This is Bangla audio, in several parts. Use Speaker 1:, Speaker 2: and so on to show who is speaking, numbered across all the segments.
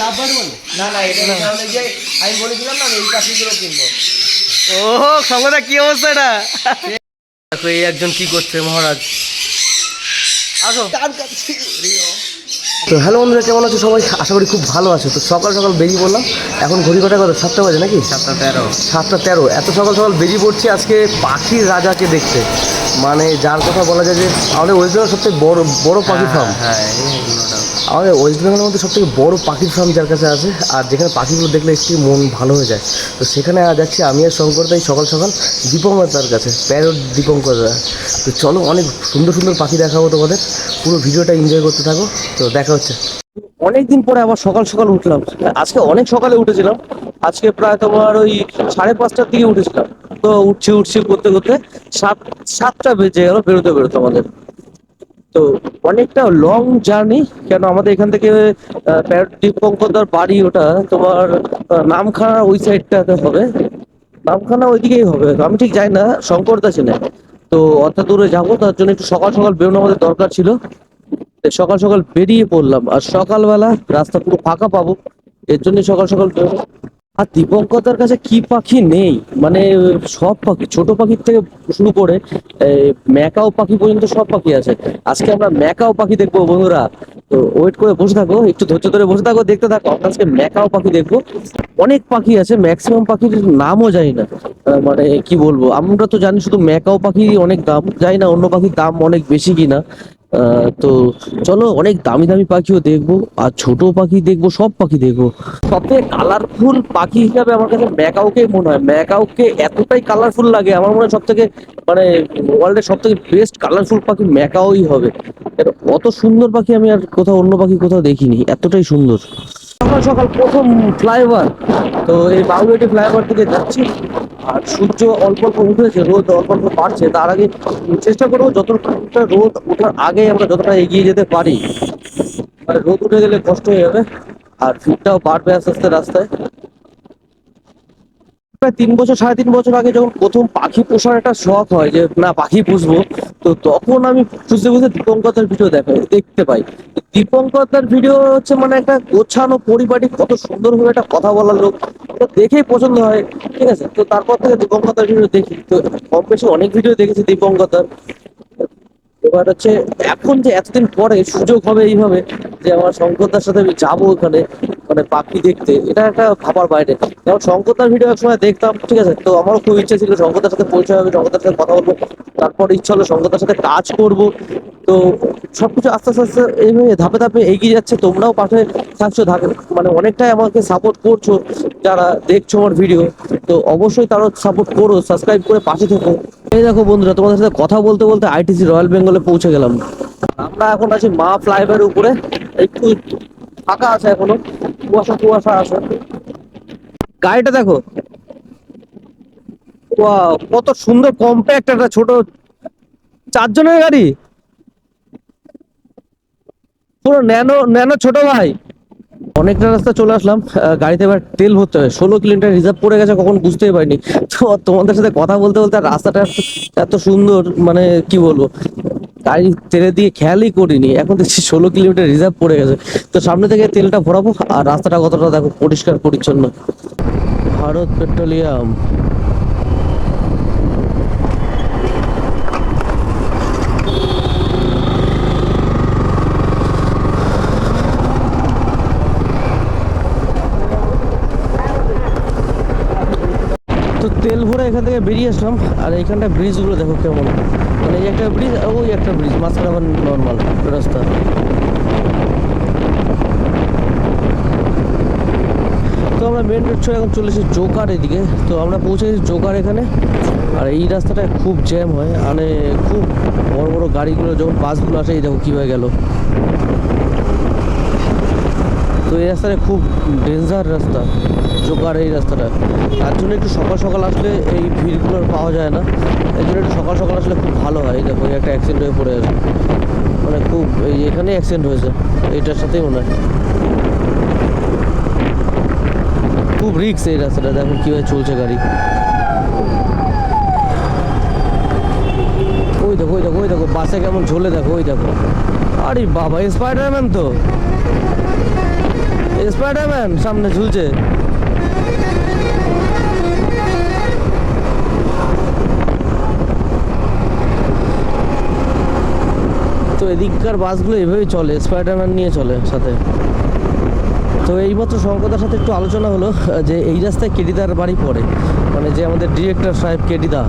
Speaker 1: না না এটা সামনে যে আমি বলেছিলাম না এই পাখিগুলো কিনবো।
Speaker 2: ও সঙ্গদা কি অবস্থা এটা? দেখো এই একজন কি করছে মহারাজ? আসো। তো হ্যালো বন্ধুরা কেমন আছো সবাই? আশা করি খুব ভালো আছো। তো সকাল সকাল বেরিয়ে পড়লাম। এখন ঘড়ি কটা কত? সাতটা বাজে নাকি?
Speaker 1: সাতটা তেরো।
Speaker 2: সাতটা তেরো। এত সকাল সকাল বেরিয়ে পড়ছি আজকে পাখির রাজাকে দেখতে। মানে যার কথা বলা যায় যে আমাদের ওয়েস্ট বেঙ্গল সবথেকে বড় বড় পাখি ফার্ম
Speaker 1: হ্যাঁ
Speaker 2: আমাদের ওয়েস্ট বেঙ্গলের মধ্যে সবথেকে বড় পাখির ফার্ম যার কাছে আছে, আর যেখানে পাখিগুলো দেখলে একটু মন ভালো হয়ে যায়। তো সেখানে যাচ্ছি আমি আর শঙ্কর তাই সকাল সকাল দীপঙ্কর তার কাছে, প্যারট দীপঙ্কর। তো চলো অনেক সুন্দর সুন্দর পাখি দেখাবো তোমাদের। পুরো ভিডিওটা এনজয় করতে থাকো। তো দেখা হচ্ছে। অনেকদিন পরে আবার সকাল সকাল উঠলাম। আজকে অনেক সকালে উঠেছিলাম। আজকে প্রায় তোমার ওই সাড়ে পাঁচটার দিকে উঠেছিলাম। তো উঠছি উঠছি করতে করতে সাত সাতটা বেজে গেল, বেরোতে বেরোতে আমাদের। তো অনেকটা লং জার্নি কেন আমাদের এখান থেকে দীপঙ্করদার বাড়ি ওটা, তোমার নামখানা ওই সাইডটাতে হবে। নামখানা ওইদিকেই হবে। আমি ঠিক যাই না, শঙ্করদা চেনে। তো অত দূরে যাব, তার জন্য একটু সকাল সকাল বেরোনো আমাদের দরকার ছিল। সকাল সকাল বেরিয়ে পড়লাম। আর সকালবেলা রাস্তা পুরো ফাঁকা পাবো, এর জন্য সকাল সকাল বেরোনো আর দীপঙ্করদার কাছে কি পাখি নেই? মানে সব পাখি, ছোট পাখির থেকে শুরু করে ম্যাকাও পাখি পর্যন্ত সব পাখি আছে। আজকে আমরা ম্যাকাও পাখি দেখব বন্ধুরা। তো ওয়েট করে বসে থাকো, একটু ধৈর্য ধরে বসে থাকো, দেখতে থাকো। আজকে ম্যাকাও পাখি দেখব। অনেক পাখি আছে ম্যাক্সিমাম পাখির নামও জানি না। মানে কি বলব? আমরা তো জানি শুধু ম্যাকাও পাখি অনেক দাম, জানি না অন্য পাখির দাম অনেক বেশি কিনা। তো চলো অনেক দামি দামি পাখিও দেখব, আর ছোট পাখি দেখব, সব পাখি দেখব। সবথেকে কালারফুল পাখি হিসাবে আমার কাছে ম্যাকাওকে মনে হয়। ম্যাকাওকে এতটাই কালারফুল লাগে, আমার মনে হয় সব থেকে মানে ওয়ার্ল্ডের সব থেকে বেস্ট কালারফুল পাখি ম্যাকাওই হবে। অত সুন্দর পাখি আমি আর কোথাও, অন্য পাখি কোথাও দেখিনি, এতটাই সুন্দর। সকাল সকাল প্রথম ফ্লাইওভার তো এই বাউলেটি ফ্লাইওভার থেকে যাচ্ছি। আর সূর্য অল্প অল্প উঠেছে, রোদ অল্প অল্প বাড়ছে, তার আগে চেষ্টা করব যতটা রোদ ওঠার আগে আমরা যতটা এগিয়ে যেতে পারি। মানে রোদ উঠে গেলে কষ্ট হয়ে যাবে, আর ভিড়টাও বাড়বে আস্তে আস্তে রাস্তায়। প্রায় তিন বছর, সাড়ে তিন বছর আগে যখন প্রথম পাখি পোষার একটা শখ হয় যে, না, পাখি পুষবো, তো তখন আমি খুঁজতে খুঁজতে দীপঙ্কতার ভিডিও দেখা দেখতে পাই। দীপঙ্কতার ভিডিও হচ্ছে মানে একটা গোছানো পরিপাটি কত সুন্দরভাবে একটা কথা বলার লোক। তো দেখেই পছন্দ হয়, ঠিক আছে? তো তারপর থেকে দীপঙ্কতার ভিডিও দেখি। তো কম বেশি অনেক ভিডিও দেখেছি দীপঙ্কতার এবার হচ্ছে, এখন যে এতদিন পরে সুযোগ হবে এইভাবে যে আমার শঙ্করদার সাথে আমি যাব ওখানে মানে পাখি দেখতে, এটা একটা ভাবার বাইরে। যেমন শঙ্করদার ভিডিও একসময় দেখতাম, ঠিক আছে? তো আমারও খুব ইচ্ছে ছিল শঙ্করদার সাথে পরিচয় হবে, শঙ্করদার সাথে কথা বলব। তারপর ইচ্ছা হলো শঙ্করদার সাথে কাজ করব। তো সবকিছু আস্তে আস্তে আস্তে এইভাবে ধাপে ধাপে এগিয়ে যাচ্ছে। তোমরাও পাশে থাকছো মানে অনেকটাই আমাকে সাপোর্ট করছ, যারা দেখছ আমার ভিডিও তো অবশ্যই তারও সাপোর্ট করো সাবস্ক্রাইব করে পাশে থেকো। এই দেখো বন্ধুরা, তোমাদের সাথে কথা বলতে বলতে আইটিসি রয়্যাল বেঙ্গলে পৌঁছে গেলাম। আমরা এখন আছি মা ফ্লাইওভারের উপরে। একটু ফাঁকা আছে এখনও। কুয়াশা কুয়াশা আছে। গাড়িটা দেখো। কত সুন্দর কম্প্যাক্ট একটা ছোট চারজনের গাড়ি? পুরো ন্যানো ন্যানো ছোট ভাই। অনেকটা রাস্তা চলে আসলাম। গাড়িতে এবার তেল ভরতে হবে। ষোলো কিলোমিটার রিজার্ভ পড়ে গেছে, কখন বুঝতেই পারিনি। তোমাদের সাথে কথা বলতে বলতে রাস্তাটা এত সুন্দর মানে কি বলব? গাড়ি তেলে দিয়ে খেয়ালই করিনি। এখন দেখছি ষোলো কিলোমিটার রিজার্ভ পড়ে গেছে। তো সামনে থেকে তেলটা ভরাবো আর রাস্তাটা কতটা দেখো পরিষ্কার, পরিচ্ছন্ন। ভারত পেট্রোলিয়াম। তেল ভরে এখান থেকে বেরিয়ে আসলাম, আর এখানটা ব্রিজগুলো দেখো কেমন। মানে এই একটা ব্রিজ ওই একটা ব্রিজ মাঝখানে আবার নর্মাল রাস্তা। তো আমরা মেন রোড ছেড়ে এখন চলে এসেছি জোকার এদিকে। তো আমরা পৌঁছে গেছি জোকার এখানে। আর এই রাস্তাটা খুব জ্যাম হয় মানে খুব বড় বড় গাড়িগুলো যখন বাসগুলো আসে, এই দেখো কীভাবে গেল। তো এই রাস্তাটা খুব ডেঞ্জার রাস্তা, জোকার এই রাস্তাটা। তার জন্য একটু সকাল সকাল আসলে এই ভিড়গুলো পাওয়া যায় না। এই জন্য একটু সকাল সকাল আসলে খুব ভালো হয়। দেখো একটা অ্যাক্সিডেন্ট হয়ে পড়ে আছে। মানে খুব, এই এখানেই অ্যাক্সিডেন্ট হয়েছে। এইটার সাথেই মনে হয়। খুব রিক্স এই রাস্তাটা। দেখো কীভাবে চলছে গাড়ি। ওই দেখো ওই দেখো ওই দেখো, বাসে কেমন ঝোলে দেখো, ওই দেখো। আরে বাবা স্পাইডারম্যান তো। স্পাইডারম্যান সামনে ঝুলছে। তো এদিককার বাসগুলো এভাবেই চলে স্পাইডারম্যান নিয়ে চলে সাথে। তো এই বছর শঙ্করদার সাথে একটু আলোচনা হলো, যে এই রাস্তায় কেডিদার বাড়ি পড়ে। মানে যে আমাদের ডিরেক্টর সাহেব কেডিদা,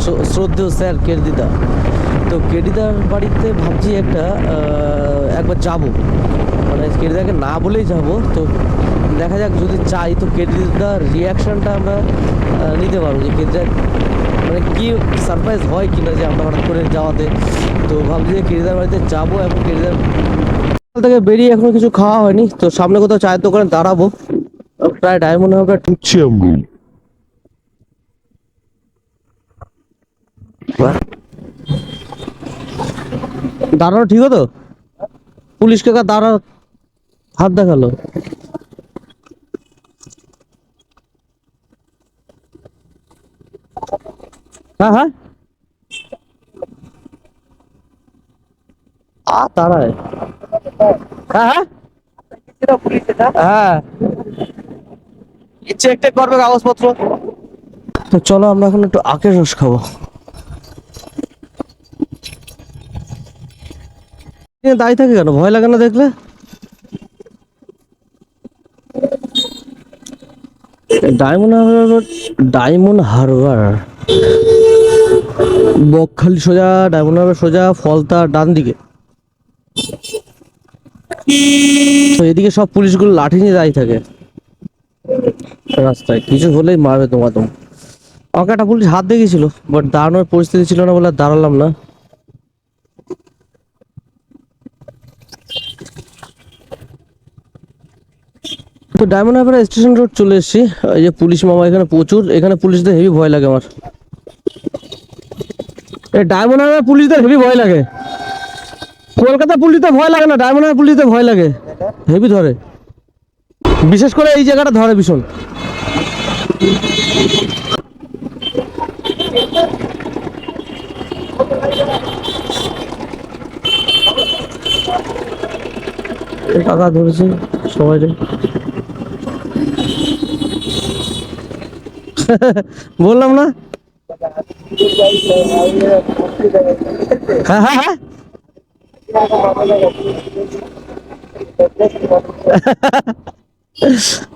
Speaker 2: শ্র- শ্রদ্ধেয় স্যার কেডিদা। তো কেডিদার বাড়িতে ভাবছি একটা একবার যাব। মানে কেডিদাকে না বলেই যাব। তো দেখা যাক যদি চাই তো কেডিদার রিয়াকশনটা আমরা নিতে পারব যে কেডিদা মানে কি সারপ্রাইজ হয় কিনা যে আমরা হঠাৎ করে যাওয়াতে। তো ভাবছি যে কেডিদার বাড়িতে যাব এবং সকাল থেকে বেরিয়ে এখনও কিছু খাওয়া হয়নি। তো সামনে কোথাও চায়ের দোকানে দাঁড়াবো। প্রায় ডায়মন্ড হবে ঢুকছি আমরা বাহ। দাঁড়ানো ঠিক হতো? পুলিশ কাকা দাঁড়া হাত দেখাল। হ্যাঁ হ্যাঁ। আ দাঁড়ায় হ্যাঁ হ্যাঁ। হ্যাঁ। চেক টেক করবে কাগজপত্র। চলো আমরা এখন একটু আখের রস খাব। এ দাঁড়িয়ে থাকে কেন? ভয় লাগে না দেখলে? ডায়মন্ড হারবার ডায়মন্ড হারবার বকখালি সোজা ডায়মন্ড হারবার সোজা, ফলতা ডান দিকে। তো এদিকে সব পুলিশগুলো লাঠি নিয়ে দাঁড়িয়ে থাকে। রাস্তায় কিছু হলেই মারবে তোমার তুমি। আমাকে একটা পুলিশ হাত দেখেছিল বাট দাঁড়ানোর পরিস্থিতি ছিল না বলে দাঁড়ালাম না। তো ডায়মন্ড হারবার স্টেশন রোড চলে এসেছি। এই যে পুলিশ মামা এখানে প্রচুর। এখানে পুলিশদের হেভি ভয় লাগে আমার। এই ডায়মন্ড হারবার পুলিশদের হেভি ভয় লাগে। কলকাতা পুলিশে ভয় লাগে না। ডায়মন্ড হারবার পুলিশে ভয় লাগে। হেভি ধরে। বিশেষ করে এই জায়গাটা ধরে ভীষণ। কাকা ধরেছে সবাই। বললাম না? হ্যাঁ হ্যাঁ হ্যাঁ।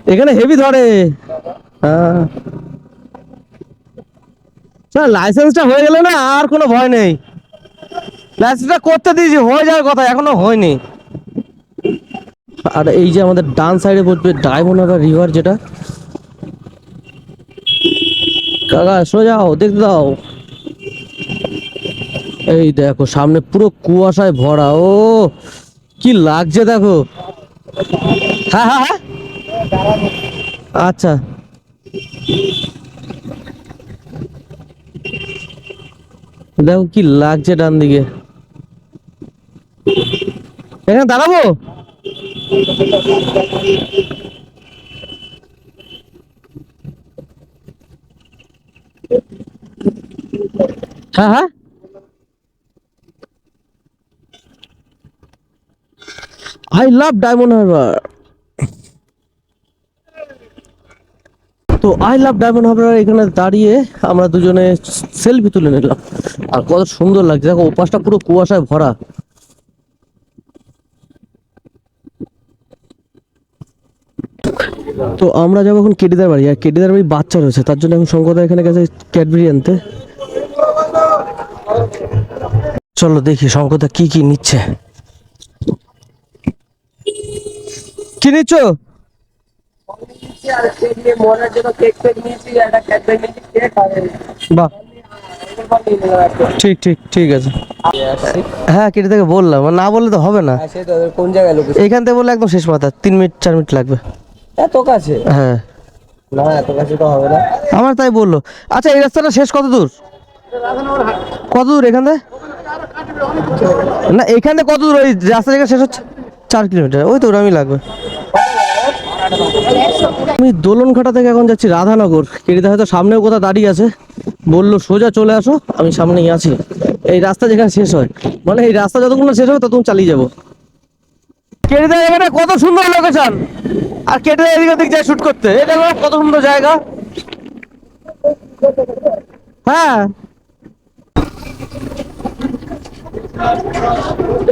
Speaker 2: এখানে হেভি ধরে। হ্যাঁ। লাইসেন্সটা হয়ে গেলে না আর কোনো ভয় নেই। লাইসেন্সটা করতে দিয়েছি, হয়ে যাওয়ার কথা, এখনও হয়নি। আর এই যে আমাদের ডান সাইডে পড়বে ডায়মন্ড রিভার যেটা কাকা সোজাও দেখতে দাও। এই দেখো, সামনে পুরো কুয়াশায় ভরা, ও, কি লাগছে দেখো। হ্যাঁ হ্যাঁ হ্যাঁ। আচ্ছা। দেখো কি লাগছে ডান দিকে। এখানে দাঁড়াবো? হ্যাঁ হ্যাঁ। আই লাভ ডায়মন্ড হারবার তো আই লাভ ডায়মন্ড হারবার এখানে দাঁড়িয়ে আমরা দুজনে সেলফি তুলে নিলাম। আর কত সুন্দর লাগছে। দেখো, ওপাশটা পুরো কুয়াশায় ভরা। তো আমরা যাব এখন কেডিদার বাড়ি আর কেডিদার বাড়ি বাচ্চা রয়েছে তার জন্য এখন শঙ্করদা এখানে গেছে ক্যাডবেরি আনতে। চলো দেখি শঙ্করদা কি কি নিচ্ছে। কি নিচ্ছ? বাহ। ঠিক ঠিক ঠিক আছে। হ্যাঁ কেটে থেকে বললাম না বললে তো হবে না।
Speaker 1: কোন জায়গায় লোকেশন
Speaker 2: থেকে বললে একদম শেষ মাথা তিন মিনিট চার মিনিট লাগবে।
Speaker 1: এত কাছে?
Speaker 2: হ্যাঁ।
Speaker 1: না এত কাছে তো হবে না।
Speaker 2: আমার তাই বলল। আচ্ছা এই রাস্তাটা শেষ কত দূর? কত দূর এখান থেকে? না এখান থেকে কত দূর? ওই রাস্তা জায়গা শেষ হচ্ছে চার কিলোমিটার। ওই তো ওরমই লাগবে। আমি দোলনঘাটা থেকে এখন যাচ্ছি রাধানগর। কেরিদা হয়তো সামনেও কোথাও দাঁড়িয়ে আছে। বলল সোজা চলে আসো আমি সামনেই আছি। এই রাস্তা যেখানে শেষ হয়। মানে এই রাস্তা যতক্ষণ শেষ হবে ততক্ষণ চালিয়ে যাব। কেটেদা এখানে কত সুন্দর লোকেশন আর কেটে এদিক ওদিক যায় শুট করতে। দেখো কত সুন্দর জায়গা। হ্যাঁ।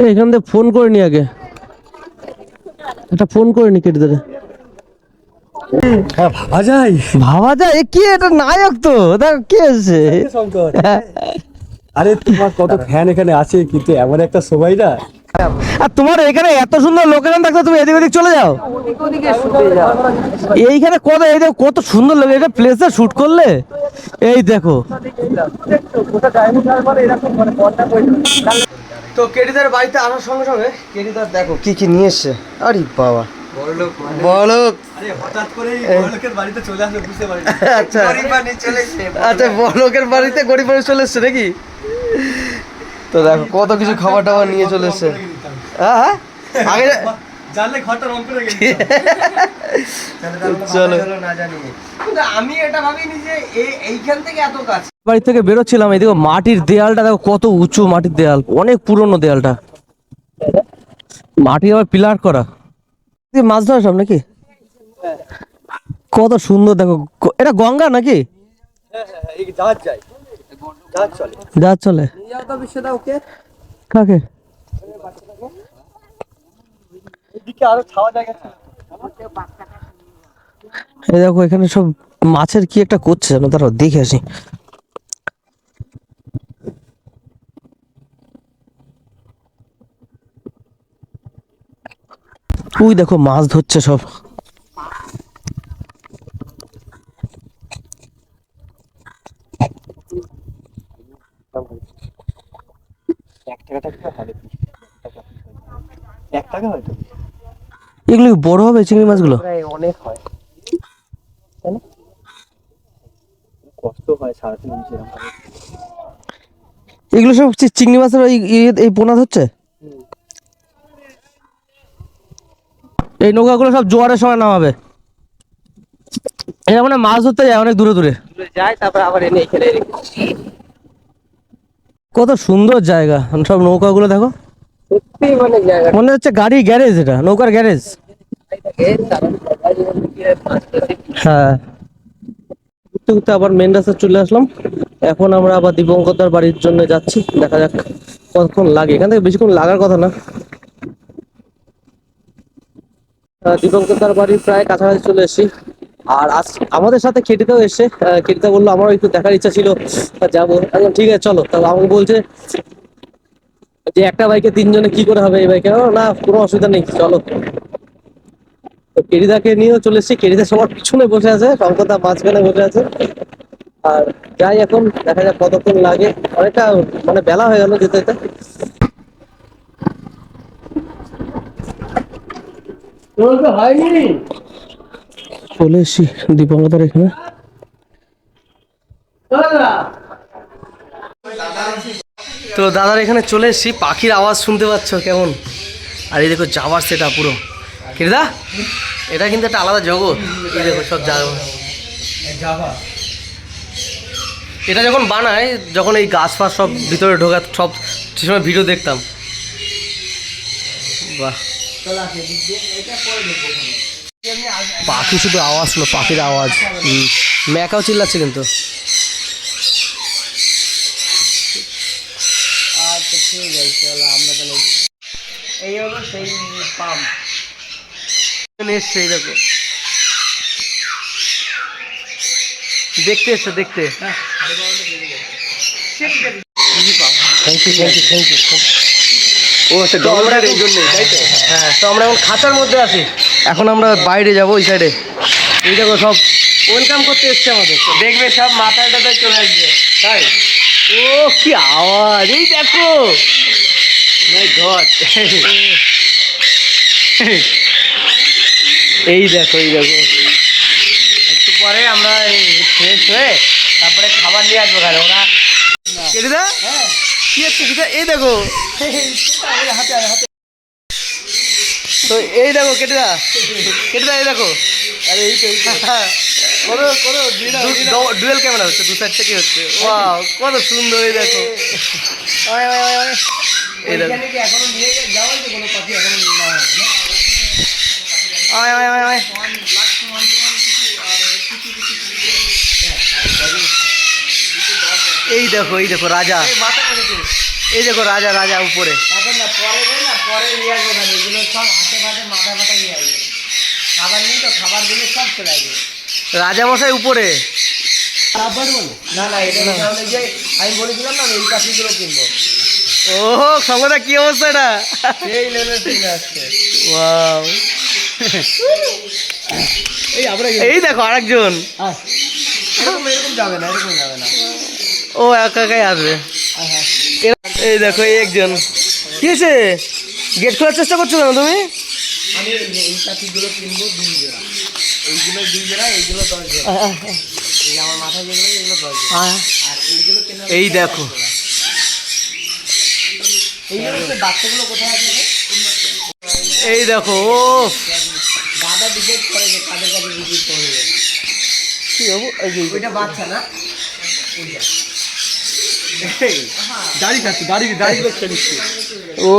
Speaker 2: এখান থেকে ফোন করে নি আগে। একটা ফোন করে নি
Speaker 3: হ্যাঁ ভাবা যায়।
Speaker 2: ভাবা যায়? কি এটা নায়ক তো? দেখ কে আছে
Speaker 3: আরে তোমার কত ফ্যান এখানে আছে কিন্তু এমন একটা সময় না।
Speaker 2: আর তোমার এখানে এত সুন্দর লোকেশন থাকতে তুমি এদিক ওদিক চলে যাও? এইখানে কত এই দেখো কত সুন্দর লাগে এটা প্লেসে শুট করলে। এই দেখো। তো কেটিদার বাড়িতে আসার সঙ্গে সঙ্গে কেটিদার দেখো কি কি নিয়ে এসছে। আরে বাবা। বলক
Speaker 3: আরে লোকের বাড়িতে চলে আসলে বুঝতে পারি
Speaker 2: আচ্ছা। আচ্ছা বলকের বাড়িতে গরিব মানুষ চলে এসছে নাকি? তো দেখো কত কিছু খাবার টাবার নিয়ে চলে এসছে হ্যাঁ হ্যাঁ? আগে
Speaker 3: জানলে ঘরটা রং করে গেছি।
Speaker 2: চলো।
Speaker 1: না জানি কিন্তু আমি এটা ভাবিনি যে এইখান থেকে এত কাছে।
Speaker 2: বাড়ি থেকে বেরোচ্ছিলাম এদিকে মাটির দেয়ালটা দেখো কত উঁচু মাটির দেয়াল অনেক পুরনো দেয়ালটা। মাটি আবার পিলার করা। মাছ ধরা সব নাকি? কত সুন্দর দেখো এটা গঙ্গা নাকি?
Speaker 3: জাহাজ যায় জাহাজ চলে
Speaker 2: যা চলে। কাকে। এই দেখো এখানে সব মাছের কি একটা করছে আমি তারা দেখে আসি। ওই দেখো মাছ ধরছে সব।
Speaker 3: টাকা টাকা হবে এক টাকা হয়তো।
Speaker 2: এগুলো বড় হবে চিংড়ি মাছগুলো?
Speaker 3: প্রায় অনেক হয়। তাই না? কষ্ট হয় সারাদিন
Speaker 2: এগুলো সব চিংড়ি মাছের ওই ইয়ে- এই পোনা ধরছে এই নৌকাগুলো সব জোয়ারের সময় নামাবে। এরা মানে মাছ ধরতে যায় অনেক দূরে দূরে।
Speaker 1: যায় তারপর আবার এনে এখানে
Speaker 2: কত সুন্দর জায়গা। সব নৌকাগুলো দেখো।
Speaker 1: মানে
Speaker 2: হচ্ছে গাড়ি গ্যারেজ এটা নৌকার গ্যারেজ। হ্যাঁ। ঘুরতে ঘুরতে আবার মেন রাস্তা চলে আসলাম। এখন আমরা আবার দীপঙ্কতার বাড়ির জন্য যাচ্ছি। দেখা যাক কতক্ষণ লাগে। এখান থেকে বেশিক্ষণ লাগার কথা না। দীপঙ্কতার বাড়ির প্রায় কাছাকাছি চলে এসেছি। আর আজ আমাদের সাথে খেটিতেও এসে খেটিতে বলল, আমারও একটু দেখার ইচ্ছা ছিল যাব। ঠিক আছে, চলো। তবে আমাকে বলছে যে, একটা বাইকে তিনজনে কি করে হবে এই বাইকে? না, কোনো অসুবিধা নেই, চলো। কেরিদাকে নিয়েও চলে এসেছি। কেরিদা সবার পিছনে বসে আছে, শঙ্করদা মাঝখানে বসে আছে। আর যাই এখন, দেখা যাক কতক্ষণ লাগে। অনেকটা মানে বেলা হয়ে গেল যেতে যেতে।
Speaker 1: হয়নি।
Speaker 2: চলে এসেছি দীপঙ্কতার এখানে। তো দাদার এখানে চলে এসেছি, পাখির আওয়াজ শুনতে পাচ্ছ, কেমন? আর এই দেখো যাওয়ার সেটা পুরো। কিরদা, এটা কিন্তু একটা আলাদা জগৎ। এই দেখো সব যাওয়া এটা যখন বানায়, যখন এই গাছ ফাছ সব ভিতরে ঢোকা, সব সে সময় ভিডিও দেখতাম। বাহ। পাখি শুধু আওয়াজ ছিল পাখির আওয়াজ। ম্যাকাও চিল্লাচ্ছে কিন্তু।
Speaker 1: আচ্ছা ঠিক আছে চলো আমরা তাহলে এই হলো সেই পাম্প
Speaker 2: এসছে এই দেখো। দেখতে এসছে দেখতে। Thank you thank you thank you ও আচ্ছা এই তাই তো? হ্যাঁ তো আমরা এখন খাঁচার মধ্যে আছি। এখন আমরা বাইরে যাব ওই সাইডে এই দেখো সব ওয়েলকাম করতে এসছে আমাদের।
Speaker 1: দেখবে সব মাথায় টাথায় চলে আসবে।
Speaker 2: তাই? ও কি আওয়াজ! এই দেখো! এই দেখো এই দেখো।
Speaker 1: একটু পরে আমরা ফ্রেশ হয়ে তারপরে খাবার নিয়ে আসব ওখানে ওরা
Speaker 2: কেটিদা কি হচ্ছে এই দেখো। তো এই দেখো কেটিদা কেটিদা এই দেখো। আরে এই তো এই তো। করো করো ডুয়েল ক্যামেরা হচ্ছে দু সাইড থেকে হচ্ছে। ওয়াও কত সুন্দর এই দেখো। এই দেখো।
Speaker 1: এখানে নিয়ে যাওয়া কোনো পাখি এখনও না আয় আয় আয় আয় এই দেখো এই দেখো রাজা। এই দেখো রাজা রাজা উপরে। পরে না নিয়ে আসব খালি এগুলো সব হাতে ফাতে মাথা ফাটা নিয়ে আসবে। খাবার নেই তো খাবার দিলে সব চলে আসবে। রাজা মশাই উপরে। না না এটা যে আমি বলেছিলাম না এই কিনবো। ও সঙ্গদা কি অবস্থা এটা? এই আসছে। ওয়াও।
Speaker 3: এই আমরা
Speaker 1: এই দেখো আরেকজন।
Speaker 3: এরকম এরকম যাবে না এরকম যাবে না।
Speaker 1: ও একা একাই আসবে। এরা- এই দেখো এই একজন। কি হয়েছে? গেট খোলার চেষ্টা করছ কেন তুমি?
Speaker 3: আমি এই পাখিগুলো কিনবো দুই জোড়া। এইগুলো দুই জোড়া এইগুলো দশ জোড়া। এই আমার মাথায় যেগুলো এগুলো দশ জোড়া। আর এইগুলো কেনা
Speaker 1: এই দেখো।
Speaker 3: এইগুলো বাচ্চাগুলো কোথায় আছে
Speaker 1: এই দেখো ও।
Speaker 3: দাদা ডিসাইড করে যে কাদের কাছে বিক্রি করবে।
Speaker 1: কি বাবু এই
Speaker 3: ওইটা বাচ্চা না থাকছি দাঁড়িয়ে দাঁড়িয়ে করতে নিচ্ছি
Speaker 1: ও।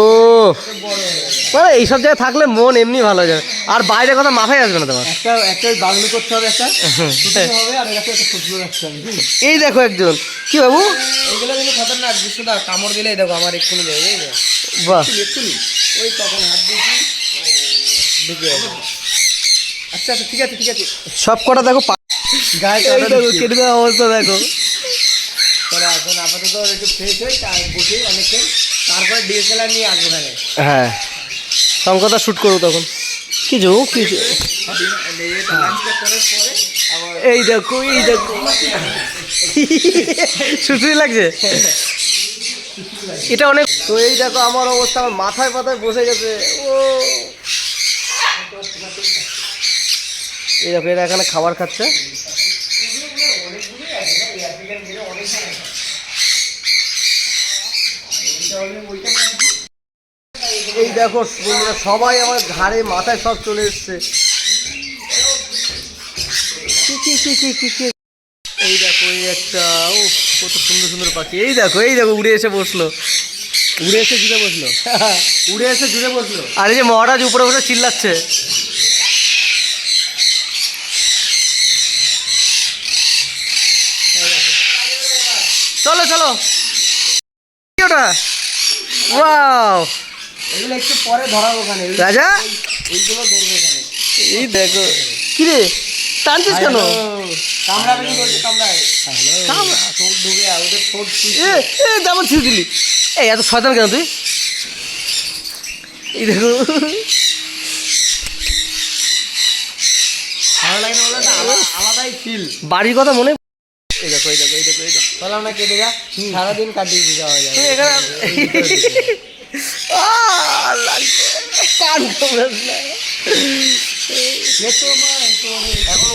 Speaker 1: মানে এইসব জায়গায় থাকলে মন এমনি ভালো হয়ে যাবে। আর বাইরে কথা মাথায় আসবে না তোমার।
Speaker 3: একটা একটা বাংলো করতে হবে একটা বুঝলি?
Speaker 1: এই দেখো একজন। কি বাবু?
Speaker 3: এইগুলো কিন্তু খতরনাক বিশ্বদা কামড় দিলেই দেখো আমার এক্ষুনি দেবে
Speaker 1: বাহ।
Speaker 3: ওই তখন হাত দিয়েছি আচ্ছা আচ্ছা ঠিক আছে ঠিক আছে।
Speaker 1: সব কটা দেখো
Speaker 3: গায়ে কেটে
Speaker 1: দেওয়ার অবস্থা দেখো।
Speaker 3: এখন আপাতত একটু ফ্রেশ হই তার বসে অনেকক্ষণ। তারপরে ডিএসএলআর নিয়ে আসব
Speaker 1: হ্যাঁ। শঙ্করদা শ্যুট করব তখন। কিছু কিছু
Speaker 3: আবার
Speaker 1: এই দেখো এই দেখো। সুশ্রী লাগছে? এটা অনেক তো এই দেখো আমার অবস্থা আমার মাথায় মাথায় বসে গেছে। ও। এই দেখো এরা এখানে খাবার খাচ্ছে। এই দেখো বন্ধুরা সবাই আমার ঘাড়ে মাথায় সব চলে এসছে। এই দেখো এই একটা ও কত সুন্দর সুন্দর পাখি। এই দেখো এই দেখো উড়ে এসে বসল।
Speaker 3: উড়ে এসে জুড়ে বসল?
Speaker 1: উড়ে এসে জুড়ে বসল। আর এই যে মহারাজ উপরে উপরে চিল্লাচ্ছে। চলো চলো। কি ওটা? ওয়াও!
Speaker 3: এগুলো একটু পরে ধরাবো ওখানে।
Speaker 1: রাজা?
Speaker 3: এইগুলো ধরবো ওখানে
Speaker 1: এই দেখো। কি রে টানছিস কেন?
Speaker 3: কামড়াবে কি বলছে কামড়ায়।
Speaker 1: কামড়া।
Speaker 3: ঠোঁট ঢুকে ওদের ঠোঁট
Speaker 1: এ এ যেমন ছিঁড়ে দিলি। এই এত শয়তান কেন তুই? এই দেখো।
Speaker 3: ভালো লাগে না বলে না আলাদাই ফিল
Speaker 1: বাড়ির কথা মনে এই দেখো এই দেখো এই দেখো এই দেখো
Speaker 3: চলো আমরা কেটে যা। সারাদিন কাটিয়ে দিতে হবে।
Speaker 1: এখানে
Speaker 3: এখন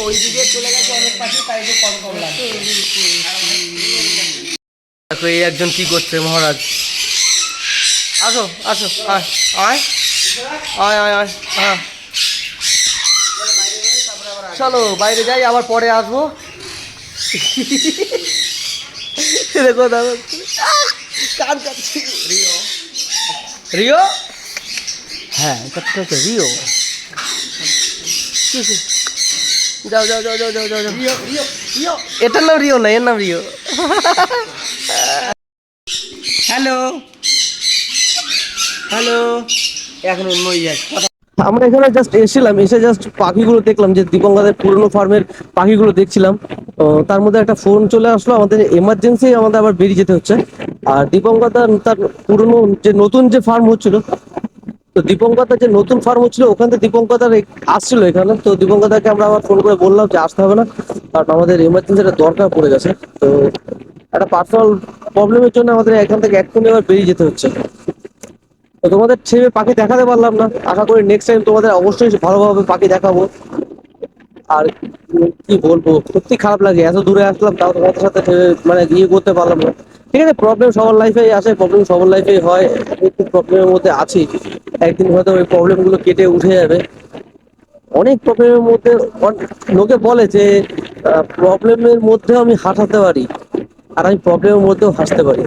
Speaker 1: দেখো, এই একজন কি করছে, মহারাজ? আসো আসো, আয় আয় আয় আয় হ্যাঁ। চলো, বাইরে যাই, আবার পরে আসব। দেখো দেখো। কান কাটছি রিও? হ্যাঁ এটা তো হচ্ছে রিও। যাও যাও যাও যাও যাও যাও যাও। Rio Rio Rio. এটার নাম রিও না এর নাম রিও।
Speaker 3: হ্যালো। হ্যালো। এখন অন্য ইয়ে কথা
Speaker 2: আমরা এখানে জাস্ট এসেছিলাম, এসে জাস্ট পাখিগুলো দেখলাম, যে দীপঙ্কাদের পুরনো ফার্মের পাখিগুলো দেখছিলাম। তো তার মধ্যে একটা ফোন চলে আসলো, আমাদের এমার্জেন্সি আমাদের আবার বেরিয়ে যেতে হচ্ছে। আর দীপঙ্কাদা তার পুরনো যে নতুন যে ফার্ম হচ্ছিল, তো দীপঙ্কদার যে নতুন ফার্ম হচ্ছিল, ওখান থেকে দীপঙ্কদার আসছিল এখানে। তো দীপঙ্কদাকে আমরা আবার ফোন করে বললাম যে আসতে হবে না, কারণ আমাদের এমার্জেন্সি একটা দরকার পড়ে গেছে। তো একটা পার্সোনাল প্রবলেমের জন্য আমাদের এখান থেকে এক্ষুনি আবার বেরিয়ে যেতে হচ্ছে। তো তোমাদের ছেলে পাখি দেখাতে পারলাম না। আশা করি নেক্সট টাইম তোমাদের অবশ্যই ভালোভাবে পাখি দেখাবো। আর কি বলব, সত্যি খারাপ লাগে। এত দূরে আসলাম, তাও তোমাদের সাথে মানে ইয়ে করতে পারলাম না। ঠিক আছে প্রবলেম সবার লাইফেই আসে প্রবলেম সবার লাইফেই হয়। একটু প্রবলেমের মধ্যে আছি। একদিন হয়তো ওই প্রবলেমগুলো কেটে উঠে যাবে। অনেক প্রবলেমের মধ্যে লোকে বলে যে প্রবলেমের মধ্যে আমি হাঁটাতে পারি। আর আমি প্রবলেমের মধ্যেও হাসতে পারি।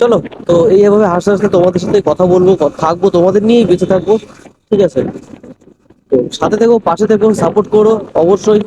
Speaker 2: চলো, তো এইভাবে হাসতে হাসতে তোমাদের সাথে কথা বলব থাকব, তোমাদের নিয়েই বেঁচে থাকব, ঠিক আছে? তো সাথে থেকো, পাশে থেকো সাপোর্ট করো, অবশ্যই।